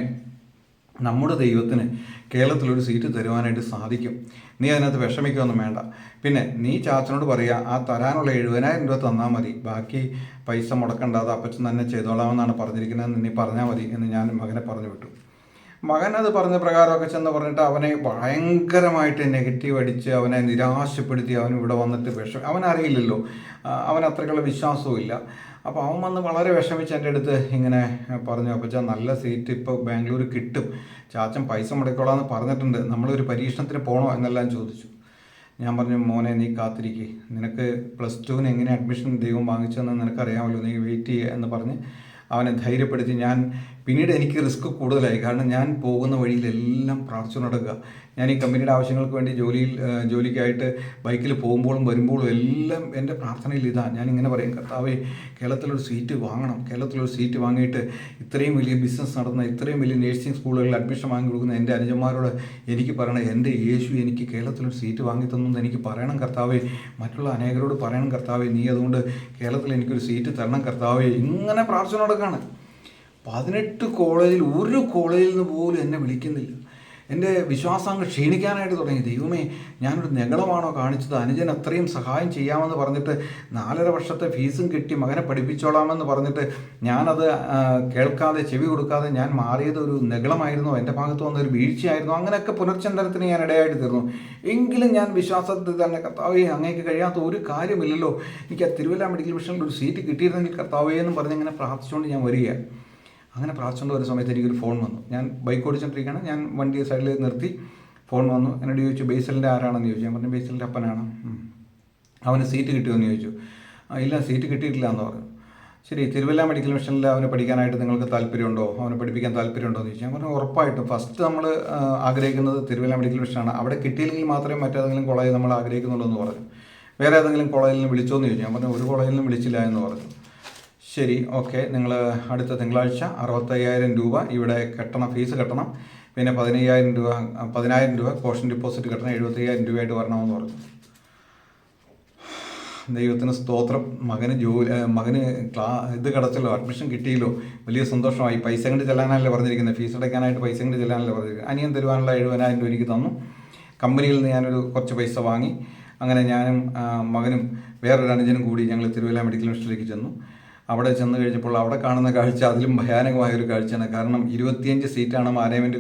നമ്മുടെ ദൈവത്തിന് കേരളത്തിലൊരു സീറ്റ് തരുവാനായിട്ട് സാധിക്കും. നീ അതിനകത്ത് വിഷമിക്കുകയൊന്നും വേണ്ട. പിന്നെ നീ ചാച്ചനോട് പറയുക ആ തരാനുള്ള എഴുപതിനായിരം രൂപ തന്നാൽ മതി. ബാക്കി പൈസ മുടക്കണ്ട അത് അപ്പച്ചൻ തന്നെ ചെയ്തോളാമെന്നാണ് പറഞ്ഞിരിക്കുന്നത്. നീ പറഞ്ഞാൽ മതി എന്ന് ഞാൻ മകനെ പറഞ്ഞു വിട്ടു. മകൻ അത് പറഞ്ഞ പ്രകാരമൊക്കെ ചെന്ന് പറഞ്ഞിട്ട് അവനെ ഭയങ്കരമായിട്ട് നെഗറ്റീവ് അടിച്ച് അവനെ നിരാശപ്പെടുത്തി അവൻ ഇവിടെ വന്നിട്ട് വിഷം അവനറിയില്ലല്ലോ. അവൻ അത്രയ്ക്കുള്ള വിശ്വാസവും ഇല്ല അപ്പോൾ അവൻ വന്ന് വളരെ വിഷമിച്ച് എന്റെ അടുത്ത് ഇങ്ങനെ പറഞ്ഞു അപ്പച്ചാ നല്ല സീറ്റ് ഇപ്പോൾ ബാംഗ്ലൂർ കിട്ടും. ചാച്ചൻ പൈസ മുടക്കോളാന്ന് പറഞ്ഞിട്ടുണ്ട്. നമ്മളൊരു പരീക്ഷണത്തിന് പോകണോ എന്നെല്ലാം ചോദിച്ചു. ഞാൻ പറഞ്ഞു മോനെ നീ കാത്തിരിക്കുക നിനക്ക് പ്ലസ് ടുവിന് എങ്ങനെ അഡ്മിഷൻ ദൈവം വാങ്ങിച്ചതെന്ന് നിനക്കറിയാമല്ലോ. നീ വെയിറ്റ് ചെയ്യുക എന്ന് പറഞ്ഞ് അവനെ ധൈര്യപ്പെടുത്തി. ഞാൻ പിന്നീട് എനിക്ക് റിസ്ക് കൂടുതലായി. കാരണം ഞാൻ പോകുന്ന വഴിയിലെല്ലാം പ്രാർത്ഥന നടക്കുക. ഞാൻ ഈ കമ്പനിയുടെ ആവശ്യങ്ങൾക്ക് വേണ്ടി ജോലിയിൽ ജോലിക്കായിട്ട് ബൈക്കിൽ പോകുമ്പോഴും വരുമ്പോഴും എല്ലാം എന്റെ പ്രാർത്ഥനയിൽ ഞാൻ ഇങ്ങനെ പറയും കർത്താവേ കേരളത്തിലൊരു സീറ്റ് വാങ്ങണം. കേരളത്തിലൊരു സീറ്റ് വാങ്ങിയിട്ട് ഇത്രയും വലിയ ബിസിനസ് നടത്തുന്ന ഇത്രയും വലിയ നേഴ്സിംഗ് സ്കൂളുകളിൽ അഡ്മിഷൻ വാങ്ങി കൊടുക്കുന്ന എന്റെ അനുജന്മാരോട് എനിക്ക് പറയണം. എന്റെ യേശു എനിക്ക് കേരളത്തിലൊരു സീറ്റ് വാങ്ങി തന്നു എന്ന് എനിക്ക് പറയണം കർത്താവേ. മറ്റുള്ള അനേകരോട് പറയണം കർത്താവേ. നീ അതുകൊണ്ട് കേരളത്തിൽ എനിക്കൊരു സീറ്റ് തരണം കർത്താവേ. ഇങ്ങനെ പ്രാർത്ഥന നടക്കുകയാണ്. പതിനെട്ട് കോളേജിൽ ഒരു കോളേജിൽ നിന്ന് പോലും എന്നെ വിളിക്കുന്നില്ല. എന്റെ വിശ്വാസം അങ്ങ് ക്ഷീണിക്കാനായിട്ട് തുടങ്ങി. ദൈവമേ ഞാനൊരു ഞങ്ങളമാണോ കാണിച്ചത്? അനുജൻ അത്രയും സഹായം ചെയ്യാമെന്ന് പറഞ്ഞിട്ട് നാലര വർഷത്തെ ഫീസും കിട്ടി മകനെ പഠിപ്പിച്ചോളാമെന്ന് പറഞ്ഞിട്ട് ഞാനത് കേൾക്കാതെ ചെവി കൊടുക്കാതെ ഞാൻ മാറിയത് ഒരു നെഗളമായിരുന്നു. എന്റെ ഭാഗത്ത് വന്ന ഒരു വീഴ്ചയായിരുന്നു. അങ്ങനെയൊക്കെ പുനർചന്ദനത്തിന് ഞാൻ ഇടയായിട്ട് തീർന്നു. എങ്കിലും ഞാൻ വിശ്വാസത്തിൽ തന്നെ കർത്താവേ അങ്ങേക്ക് കഴിയാത്ത ഒരു കാര്യമില്ലല്ലോ. എനിക്ക് ആ തിരുവല്ല മെഡിക്കൽ മിഷനിൽ ഒരു സീറ്റ് കിട്ടിയിരുന്നെങ്കിൽ കർത്താവേ എന്ന് പറഞ്ഞ് ഇങ്ങനെ പ്രാർത്ഥിച്ചുകൊണ്ട് ഞാൻ വരികയാണ്. അങ്ങനെ പ്രാർത്ഥിച്ചുകൊണ്ട് ഒരു സമയത്ത് എനിക്കൊരു ഫോൺ വന്നു. ഞാൻ ബൈക്ക് ഓടിച്ചുകൊണ്ടിരിക്കുകയാണ് ഞാൻ വണ്ടി സൈഡിൽ നിർത്തി ഫോൺ വന്നു. എന്നോട് ചോദിച്ചു ബേസലിന്റെ ആരാണെന്ന് ചോദിച്ചു. ഞാൻ പറഞ്ഞു ബേസലിന്റെ അപ്പനാണ്. അവന് സീറ്റ് കിട്ടിയോന്ന് ചോദിച്ചു. ഇല്ല സീറ്റ് കിട്ടിയിട്ടില്ല എന്ന് പറഞ്ഞു. ശരി തിരുവല്ല മെഡിക്കൽ മിഷനിൽ അവന് പഠിക്കാനായിട്ട് നിങ്ങൾക്ക് താല്പര്യമുണ്ടോ? അവനെ പഠിപ്പിക്കാൻ താല്പര്യമുണ്ടോ? എന്ന് ചോദിച്ചു. ഞാൻ പറഞ്ഞു ഉറപ്പായിട്ടും. ഫസ്റ്റ് നമ്മൾ ആഗ്രഹിക്കുന്നത് തിരുവല്ല മെഡിക്കൽ മിഷനാണ് അവിടെ കിട്ടിയില്ലെങ്കിൽ മാത്രമേ മറ്റേതെങ്കിലും കോളേജ് നമ്മൾ ആഗ്രഹിക്കുന്നുള്ളൂ എന്ന് പറഞ്ഞു. വേറെ ഏതെങ്കിലും കോളേജിൽ നിന്ന് വിളിച്ചോ എന്ന് ചോദിച്ചു. ഞാൻ പറഞ്ഞു ഒരു കോളേജിൽ നിന്നും വിളിച്ചില്ല എന്ന് പറഞ്ഞു. ശരി ഓക്കെ. നിങ്ങൾ അടുത്ത തിങ്കളാഴ്ച അറുപത്തയ്യായിരം രൂപ ഇവിടെ കെട്ടണം ഫീസ് കെട്ടണം. പിന്നെ പതിനയ്യായിരം രൂപ പതിനായിരം രൂപ കോഷൻ ഡിപ്പോസിറ്റ് കെട്ടണം എഴുപത്തയ്യായിരം രൂപയായിട്ട് വരണമെന്ന് പറഞ്ഞു. ദൈവത്തിന് സ്തോത്രം. മകന് ജോലി മകന് ക്ലാ ഇത് കിടച്ചല്ലോ അഡ്മിഷൻ കിട്ടിയല്ലോ. വലിയ സന്തോഷമായി. പൈസ കണ്ട് ചെല്ലാനല്ലേ പറഞ്ഞിരിക്കുന്നത് ഫീസ് അടയ്ക്കാനായിട്ട് പൈസ കണ്ട് ചെല്ലാനല്ലേ പറഞ്ഞിരിക്കുന്നത് അനിയൻ തരുവാനുള്ള എഴുപതിനായിരം രൂപ എനിക്ക് തന്നു. കമ്പനിയിൽ നിന്ന് ഞാനൊരു കുറച്ച് പൈസ വാങ്ങി. അങ്ങനെ ഞാനും മകനും വേറൊരു അനുജനും കൂടി ഞങ്ങൾ തിരുവല്ല മെഡിക്കൽ ഇൻസ്റ്റിറ്റ്യൂട്ടിലേക്ക് ചെന്നു. അവിടെ ചെന്ന് കഴിഞ്ഞപ്പോൾ അവിടെ കാണുന്ന കാഴ്ച അതിലും ഭയാനകമായ ഒരു കാഴ്ചയാണ്. കാരണം ഇരുപത്തിയഞ്ച് സീറ്റാണ് മാനേജ്മെന്റ്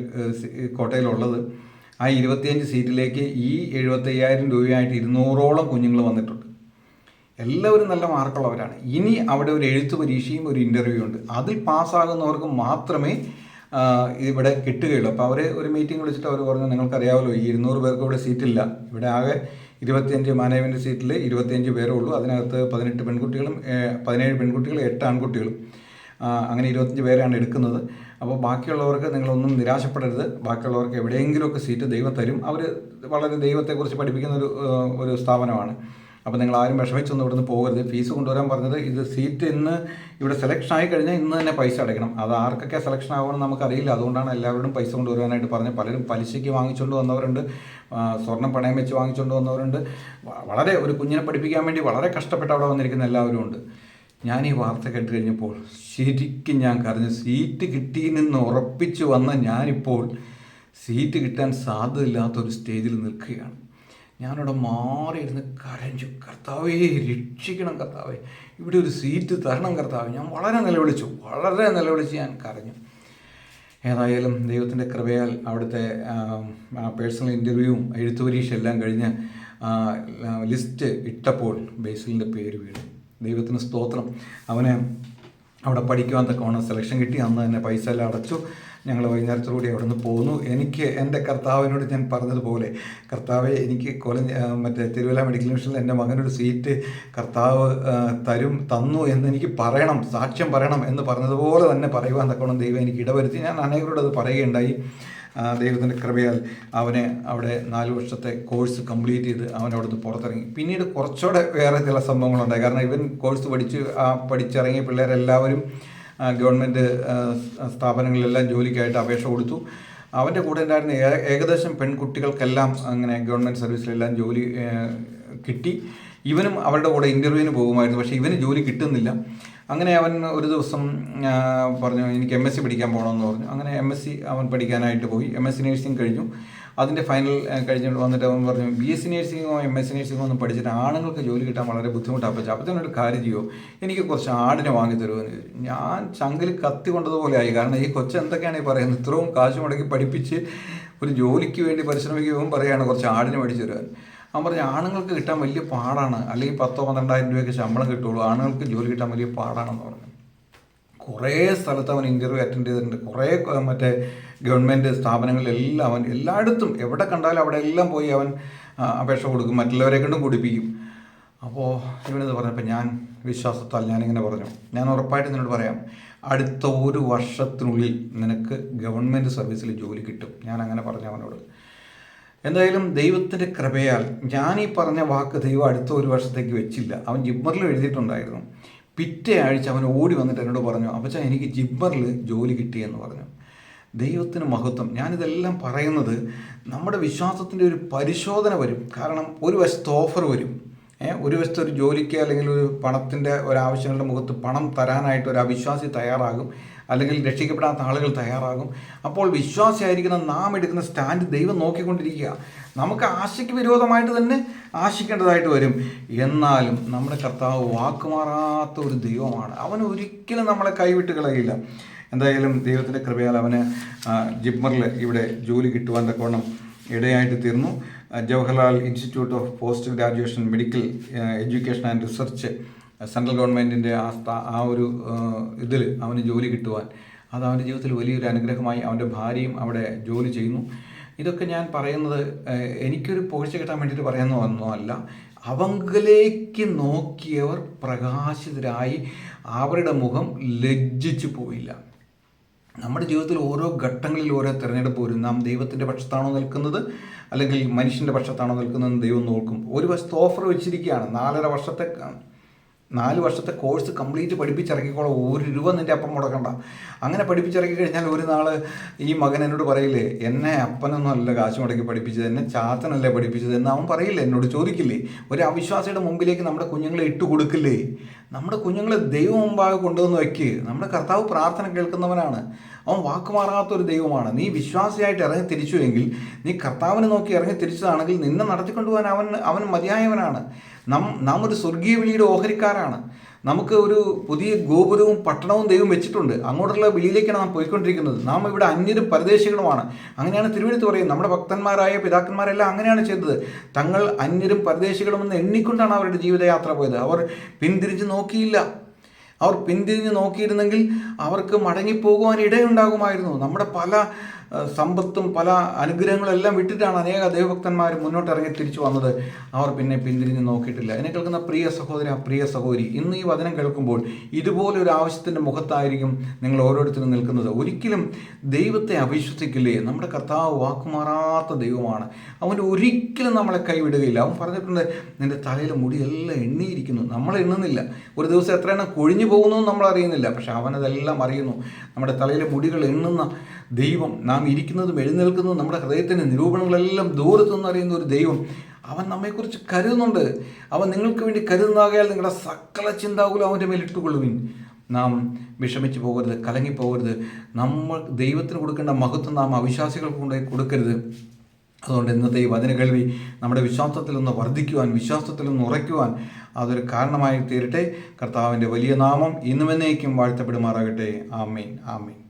കോട്ടയിലുള്ളത്. ആ ഇരുപത്തിയഞ്ച് സീറ്റിലേക്ക് ഈ എഴുപത്തയ്യായിരം രൂപയായിട്ട് ഇരുന്നൂറോളം കുഞ്ഞുങ്ങൾ വന്നിട്ടുണ്ട്. എല്ലാവരും നല്ല മാർക്കുള്ളവരാണ്. ഇനി അവിടെ ഒരു എഴുത്ത് പരീക്ഷയും ഒരു ഇന്റർവ്യൂ ഉണ്ട്. അതിൽ പാസ്സാകുന്നവർക്ക് മാത്രമേ ഇവിടെ കിട്ടുകയുള്ളൂ. അപ്പോൾ അവർ ഒരു മീറ്റിംഗ് വിളിച്ചിട്ട് അവർ പറഞ്ഞു നിങ്ങൾക്കറിയാമല്ലോ ഈ ഇരുന്നൂറ് പേർക്ക് ഇവിടെ സീറ്റില്ല ഇവിടെ ആകെ ഇരുപത്തിയഞ്ച് മാനേജ്മെന്റ് സീറ്റിൽ ഇരുപത്തിയഞ്ച് പേരേ ഉള്ളൂ അതിനകത്ത് പതിനെട്ട് പെൺകുട്ടികളും പതിനേഴ് പെൺകുട്ടികളും എട്ട് ആൺകുട്ടികളും. അങ്ങനെ ഇരുപത്തഞ്ച് പേരാണ് എടുക്കുന്നത്. അപ്പോൾ ബാക്കിയുള്ളവർക്ക് നിങ്ങളൊന്നും നിരാശപ്പെടരുത്. ബാക്കിയുള്ളവർക്ക് എവിടെയെങ്കിലുമൊക്കെ സീറ്റ് ദൈവം തരും. അവർ വളരെ ദൈവത്തെക്കുറിച്ച് പഠിപ്പിക്കുന്ന ഒരു ഒരു സ്ഥാപനമാണ്. അപ്പോൾ നിങ്ങൾ ആരും വിഷമിച്ചൊന്നും ഇവിടുന്ന് പോകരുത്. ഫീസ് കൊണ്ടുവരാൻ പറഞ്ഞത് ഇത് സീറ്റ് ഇന്ന് ഇവിടെ സെലക്ഷൻ ആയി കഴിഞ്ഞാൽ ഇന്ന് തന്നെ പൈസ അടയ്ക്കണം. അത് ആർക്കൊക്കെ സെലക്ഷൻ ആവുമെന്ന് നമുക്കറിയില്ല. അതുകൊണ്ടാണ് എല്ലാവരോടും പൈസ കൊണ്ടുവരാനായിട്ട് പറഞ്ഞത്. പലരും പലിശയ്ക്ക് വാങ്ങിച്ചുകൊണ്ട് വന്നവരുണ്ട്. സ്വർണം പണയം വെച്ച് വാങ്ങിച്ചുകൊണ്ട് വന്നവരുണ്ട്. വളരെ ഒരു കുഞ്ഞിനെ പഠിപ്പിക്കാൻ വേണ്ടി വളരെ കഷ്ടപ്പെട്ട് അവിടെ വന്നിരിക്കുന്ന എല്ലാവരും ഉണ്ട്. ഞാൻ ഈ വാർത്ത കേട്ട് കഴിഞ്ഞപ്പോൾ ശരിക്കും ഞാൻ കരഞ്ഞു. സീറ്റ് കിട്ടിയെന്ന് ഉറപ്പിച്ചു വന്ന ഞാനിപ്പോൾ സീറ്റ് കിട്ടാൻ സാധ്യതയില്ലാത്തൊരു സ്റ്റേജിൽ നിൽക്കുകയാണ്. ഞാനവിടെ മാറിയിരുന്ന് കരഞ്ഞു. കർത്താവേ രക്ഷിക്കണം കർത്താവേ. ഇവിടെ ഒരു സീറ്റ് തരണം കർത്താവേ. ഞാൻ വളരെ നിലവിളിച്ചു. വളരെ നിലവിളിച്ച് ഞാൻ കരഞ്ഞു. ഏതായാലും ദൈവത്തിന്റെ കൃപയാൽ അവിടുത്തെ പേഴ്സണൽ ഇന്റർവ്യൂവും എഴുത്തു പരീക്ഷ എല്ലാം കഴിഞ്ഞ് ലിസ്റ്റ് ഇട്ടപ്പോൾ ബേസിലിന്റെ പേര് വീണു. ദൈവത്തിന് സ്തോത്രം. അവനെ അവിടെ പഠിക്കുവാൻ തക്കവണ്ണം സെലക്ഷൻ കിട്ടി. അന്ന് തന്നെ പൈസ എല്ലാം അടച്ചു. ഞങ്ങൾ വൈകുന്നേരത്തോടുകൂടി അവിടെ നിന്ന് പോന്നു എനിക്ക് എന്റെ കർത്താവിനോട് ഞാൻ പറഞ്ഞതുപോലെ കർത്താവെ എനിക്ക് കൊല മറ്റേ തിരുവല്ല മെഡിക്കൽ മിഷനിൽ എന്റെ മകനൊരു സീറ്റ് കർത്താവ് തരും തന്നു എന്ന് എനിക്ക് പറയണം സാക്ഷ്യം പറയണം എന്ന് പറഞ്ഞതുപോലെ തന്നെ പറയുവാൻ തക്കവണ്ണം ദൈവം എനിക്ക് ഇടവരുത്തി. ഞാൻ അനേകരോട് അത് പറയുകയുണ്ടായി. ദൈവത്തിന്റെ കൃപയാൽ അവനെ അവിടെ നാല് വർഷത്തെ കോഴ്സ് കംപ്ലീറ്റ് ചെയ്ത് അവൻ അവിടുന്ന് പുറത്തിറങ്ങി. പിന്നീട് കുറച്ചുകൂടെ വേറെ ചില സംഭവങ്ങളുണ്ടായി. കാരണം ഇവൻ കോഴ്സ് പഠിച്ച് ആ പഠിച്ചിറങ്ങിയ പിള്ളേരെല്ലാവരും ഗവൺമെന്റ് സ്ഥാപനങ്ങളിലെല്ലാം ജോലിക്കായിട്ട് അപേക്ഷ കൊടുത്തു. അവന്റെ കൂടെ ഉണ്ടായിരുന്ന ഏകദേശം പെൺകുട്ടികൾക്കെല്ലാം അങ്ങനെ ഗവൺമെന്റ് സർവീസിലെല്ലാം ജോലി കിട്ടി. ഇവനും അവരുടെ കൂടെ ഇന്റർവ്യൂവിന് പോകുമായിരുന്നു. പക്ഷേ ഇവന് ജോലി കിട്ടുന്നില്ല. അങ്ങനെ അവൻ ഒരു ദിവസം പറഞ്ഞു എനിക്ക് എം എസ് സി പഠിക്കാൻ പോകണമെന്ന് പറഞ്ഞു. അങ്ങനെ എം എസ് സി അവൻ പഠിക്കാനായിട്ട് പോയി. എം എസ് സി നേഴ്സിംഗ് കഴിഞ്ഞു. അതിന്റെ ഫൈനൽ കഴിഞ്ഞിട്ട് വന്നിട്ട് അവൻ പറഞ്ഞു ബി എസ് സി നേഴ്സിംഗോ എം എസ് സി നേഴ്സിംഗോ ഒന്നും പഠിച്ചിട്ട് ആണുങ്ങൾക്ക് ജോലി കിട്ടാൻ വളരെ ബുദ്ധിമുട്ടാണ് അപ്പോൾ ഒരു കാര്യം ചെയ്യുമോ എനിക്ക് കുറച്ച് ആടിനെ വാങ്ങി തരുമെന്ന് ഞാൻ ചങ്കിൽ കത്തി കൊണ്ടതുപോലെ ആയി. കാരണം ഈ കൊച്ചു എന്തൊക്കെയാണ് ഈ പറയുന്നത്? ഇത്രയും കാശ് മുടക്കി പഠിപ്പിച്ച് ഒരു ജോലിക്ക് വേണ്ടി പരിശ്രമിക്കുകയും പറയുകയാണ് കുറച്ച് ആടിനെ മേടിച്ചു തരുവാൻ. അവൻ പറഞ്ഞു ആണുങ്ങൾക്ക് കിട്ടാൻ വലിയ പാടാണ്. അല്ലെങ്കിൽ പത്തോ പന്ത്രണ്ടായിരം രൂപയൊക്കെ ശമ്പളം കിട്ടുള്ളൂ. ആണുങ്ങൾക്ക് ജോലി കിട്ടാൻ വലിയ പാടാണെന്ന് പറഞ്ഞു. കുറേ സ്ഥലത്ത് അവൻ ഇന്റർവ്യൂ അറ്റൻഡ് ചെയ്തിട്ടുണ്ട്. കുറേ മറ്റേ ഗവൺമെന്റ് സ്ഥാപനങ്ങളിലെല്ലാം അവൻ എല്ലായിടത്തും എവിടെ കണ്ടാലും അവിടെ എല്ലാം പോയി അവൻ അപേക്ഷ കൊടുക്കും. മറ്റുള്ളവരെ കൊണ്ടും കുടിപ്പിക്കും അപ്പോൾ ഇവനത് പറഞ്ഞപ്പോൾ ഞാൻ വിശ്വാസത്താൽ ഞാനിങ്ങനെ പറഞ്ഞു. ഞാൻ ഉറപ്പായിട്ട് നിന്നോട് പറയാം അടുത്ത ഒരു വർഷത്തിനുള്ളിൽ നിനക്ക് ഗവൺമെന്റ് സർവീസിൽ ജോലി കിട്ടും. ഞാൻ അങ്ങനെ പറഞ്ഞു അവനോട്. എന്തായാലും ദൈവത്തിന്റെ കൃപയാൽ ഞാൻ ഈ പറഞ്ഞ വാക്ക് ദൈവം അടുത്ത ഒരു വർഷത്തേക്ക് വെച്ചില്ല. അവൻ ജിമ്മറിൽ എഴുതിയിട്ടുണ്ടായിരുന്നു. പിറ്റേ ആഴ്ച അവൻ ഓടി വന്നിട്ട് എന്നോട് പറഞ്ഞു അപ്പച്ചാ എനിക്ക് ജിബ്ബറിൽ ജോലി കിട്ടിയെന്ന് പറഞ്ഞു. ദൈവത്തിന് മഹത്വം. ഞാനിതെല്ലാം പറയുന്നത് നമ്മുടെ വിശ്വാസത്തിന്റെ ഒരു പരിശോധന വരും. കാരണം ഒരു വശത്ത് ഓഫർ വരും. ഒരു വശത്ത് ഒരു ജോലിക്ക് അല്ലെങ്കിൽ ഒരു പണത്തിന്റെ ഒരാവശ്യങ്ങളുടെ മുഖത്ത് പണം തരാനായിട്ട് ഒരു അവിശ്വാസി തയ്യാറാകും അല്ലെങ്കിൽ രക്ഷിക്കപ്പെടാത്ത ആളുകൾ തയ്യാറാകും. അപ്പോൾ വിശ്വാസിയായിരിക്കുന്ന നാം എടുക്കുന്ന സ്റ്റാൻഡ് ദൈവം നോക്കിക്കൊണ്ടിരിക്കുക. നമുക്ക് ആശയ്ക്ക് വിരോധമായിട്ട് തന്നെ ആശിക്കേണ്ടതായിട്ട് വരും. എന്നാലും നമ്മുടെ കർത്താവ് വാക്കുമാറാത്ത ഒരു ദൈവമാണ്. അവൻ ഒരിക്കലും നമ്മളെ കൈവിട്ട് കളയില്ല. എന്തായാലും ദൈവത്തിന്റെ കൃപയാൽ അവന് ജിബ്മറിൽ ഇവിടെ ജോലി കിട്ടുവാൻ തക്കവണ്ണം ഇടയായിട്ട് തീർന്നു. Jawaharlal institute of post graduation medical education and research central ഗവൺമെന്റിന്റെ ആ സ്ഥാ ആ ഒരു ഇതിൽ അവന് ജോലി കിട്ടുവാൻ. അത് അവന്റെ ജീവിതത്തിൽ വലിയൊരു അനുഗ്രഹമായി അവന്റെ ഭാര്യയും അവിടെ ജോലി ചെയ്യുന്നു. ഇതൊക്കെ ഞാൻ പറയുന്നത് എനിക്കൊരു പോഴ്ച കിട്ടാൻ വേണ്ടിയിട്ട് പറയുന്ന അല്ല അവങ്കിലേക്ക് നോക്കിയവർ പ്രകാശിതരായി അവരുടെ മുഖം ലജ്ജിച്ചു പോയില്ല. നമ്മുടെ ജീവിതത്തിൽ ഓരോ ഘട്ടങ്ങളിൽ ഓരോ തിരഞ്ഞെടുപ്പ് വരും. നാം ദൈവത്തിന്റെ പക്ഷത്താണോ നിൽക്കുന്നത്? അല്ലെങ്കിൽ മനുഷ്യന്റെ പക്ഷത്താണോ നിൽക്കുന്നതെന്ന് ദൈവം നോക്കും. ഒരു വശത്ത് ഓഫർ വെച്ചിരിക്കുകയാണ്. നാലര വർഷത്തെ നാല് വർഷത്തെ കോഴ്സ് കംപ്ലീറ്റ് പഠിപ്പിച്ചിറക്കിക്കോളാം ഒരു രൂപ നിന്റെ അപ്പം മുടക്കണ്ട. അങ്ങനെ പഠിപ്പിച്ചിറക്കി കഴിഞ്ഞാൽ ഒരു നാൾ ഈ മകൻ എന്നോട് പറയില്ലേ എന്നെ അപ്പനൊന്നും അല്ല കാശ് മുടക്കി പഠിപ്പിച്ചത് എന്നെ ചാത്തനല്ലേ പഠിപ്പിച്ചത് എന്ന് അവൻ പറയില്ലേ എന്നോട് ചോദിക്കില്ലേ? ഒരു അവിശ്വാസിയുടെ മുമ്പിലേക്ക് നമ്മുടെ കുഞ്ഞുങ്ങളെ ഇട്ട് കൊടുക്കില്ലേ? നമ്മുടെ കുഞ്ഞുങ്ങളെ ദൈവം മുമ്പാകെ കൊണ്ടുവന്ന് വയ്ക്ക്. നമ്മുടെ കർത്താവ് പ്രാർത്ഥന കേൾക്കുന്നവനാണ്. അവൻ വാക്കുമാറാത്തൊരു ദൈവമാണ്. നീ വിശ്വാസിയായിട്ട് ഇറങ്ങി തിരിച്ചുവെങ്കിൽ നീ കർത്താവിനെ നോക്കി ഇറങ്ങി തിരിച്ചതാണെങ്കിൽ നിന്നെ നടത്തിക്കൊണ്ടുപോകാൻ അവൻ അവൻ മതിയായവനാണ്. നാം നാം ഒരു സ്വർഗീയ വിളിയുടെ ഓഹരിക്കാരാണ്. നമുക്ക് ഒരു പുതിയ ഗോപുരവും പട്ടണവും ദൈവം വെച്ചിട്ടുണ്ട്. അങ്ങോട്ടുള്ള വിളിയിലേക്കാണ് നാം പോയിക്കൊണ്ടിരിക്കുന്നത്. നാം ഇവിടെ അന്യരും പരദേശികളുമാണ്. അങ്ങനെയാണ് തിരുവനന്തപുരത്ത് പറയുന്നത്. നമ്മുടെ ഭക്തന്മാരായ പിതാക്കന്മാരെല്ലാം അങ്ങനെയാണ് ചെയ്തത്. തങ്ങൾ അന്യരും പരദേശികളും എന്ന് എണ്ണിക്കൊണ്ടാണ് അവരുടെ ജീവിതയാത്ര പോയത്. അവർ പിന്തിരിഞ്ഞ് നോക്കിയില്ല. അവർ പിന്തിരിഞ്ഞ് നോക്കിയിരുന്നെങ്കിൽ അവർക്ക് മടങ്ങിപ്പോകുവാൻ ഇടയുണ്ടാകുമായിരുന്നു. നമ്മുടെ പല സമ്പത്തും പല അനുഗ്രഹങ്ങളെല്ലാം വിട്ടിട്ടാണ് അനേക ദൈവഭക്തന്മാർ മുന്നോട്ടിറങ്ങി തിരിച്ചു വന്നത്. അവർ പിന്നെ പിന്തിരിഞ്ഞ് നോക്കിയിട്ടില്ല. എന്നെ കേൾക്കുന്ന പ്രിയ സഹോദര പ്രിയ സഹോദരി ഇന്ന് ഈ വചനം കേൾക്കുമ്പോൾ ഇതുപോലെ ഒരു ആവശ്യത്തിന്റെ മുഖത്തായിരിക്കും നിങ്ങൾ ഓരോരുത്തരും നിൽക്കുന്നത്. ഒരിക്കലും ദൈവത്തെ അവിശ്വസിക്കില്ലേ? നമ്മുടെ കർത്താവ് വാക്കുമാറാത്ത ദൈവമാണ്. അവൻ ഒരിക്കലും നമ്മളെ കൈവിടുകയില്ല. അവൻ പറഞ്ഞിട്ടുണ്ട് നിന്റെ തലയിലെ മുടിയെല്ലാം എണ്ണിയിരിക്കുന്നു. നമ്മൾ എണ്ണുന്നില്ല. ഒരു ദിവസം എത്ര എണ്ണം കൊഴിഞ്ഞു പോകുന്നു നമ്മൾ അറിയുന്നില്ല. പക്ഷെ അവനതെല്ലാം അറിയുന്നു. നമ്മുടെ തലയിലെ മുടികൾ എണ്ണുന്ന ദൈവം നാം ഇരിക്കുന്നതും എഴുന്നേൽക്കുന്നതും നമ്മുടെ ഹൃദയത്തിന്റെ നിരൂപണങ്ങളെല്ലാം ദൂരത്തു നിന്നറിയുന്ന ഒരു ദൈവം. അവൻ നമ്മെക്കുറിച്ച് കരുതുന്നുണ്ട്. അവൻ നിങ്ങൾക്ക് വേണ്ടി കരുതുന്നാകയാൽ നിങ്ങളുടെ സകല ചിന്താകുലം അവന്റെ മേലിട്ടുകൊള്ളുവിൻ നാം വിഷമിച്ചു പോകരുത് കലങ്ങിപ്പോകരുത് നമ്മൾ ദൈവത്തിന് കൊടുക്കേണ്ട മഹത്വം നാം അവിശ്വാസികൾക്ക് കൊണ്ടുപോയി കൊടുക്കരുത്. അതുകൊണ്ട് ഇന്നത്തെ ഈ വചന കേൾവി നമ്മുടെ വിശ്വാസത്തിൽ ഒന്ന് വർദ്ധിക്കുവാൻ വിശ്വാസത്തിൽ ഒന്ന് ഉറയ്ക്കുവാൻ അതൊരു കാരണമായി തീരട്ടെ. കർത്താവിന്റെ വലിയ നാമം ഇന്നുമെന്നേക്കും വാഴ്ത്തപ്പെടുമാറാകട്ടെ. ആമീൻ ആമീൻ.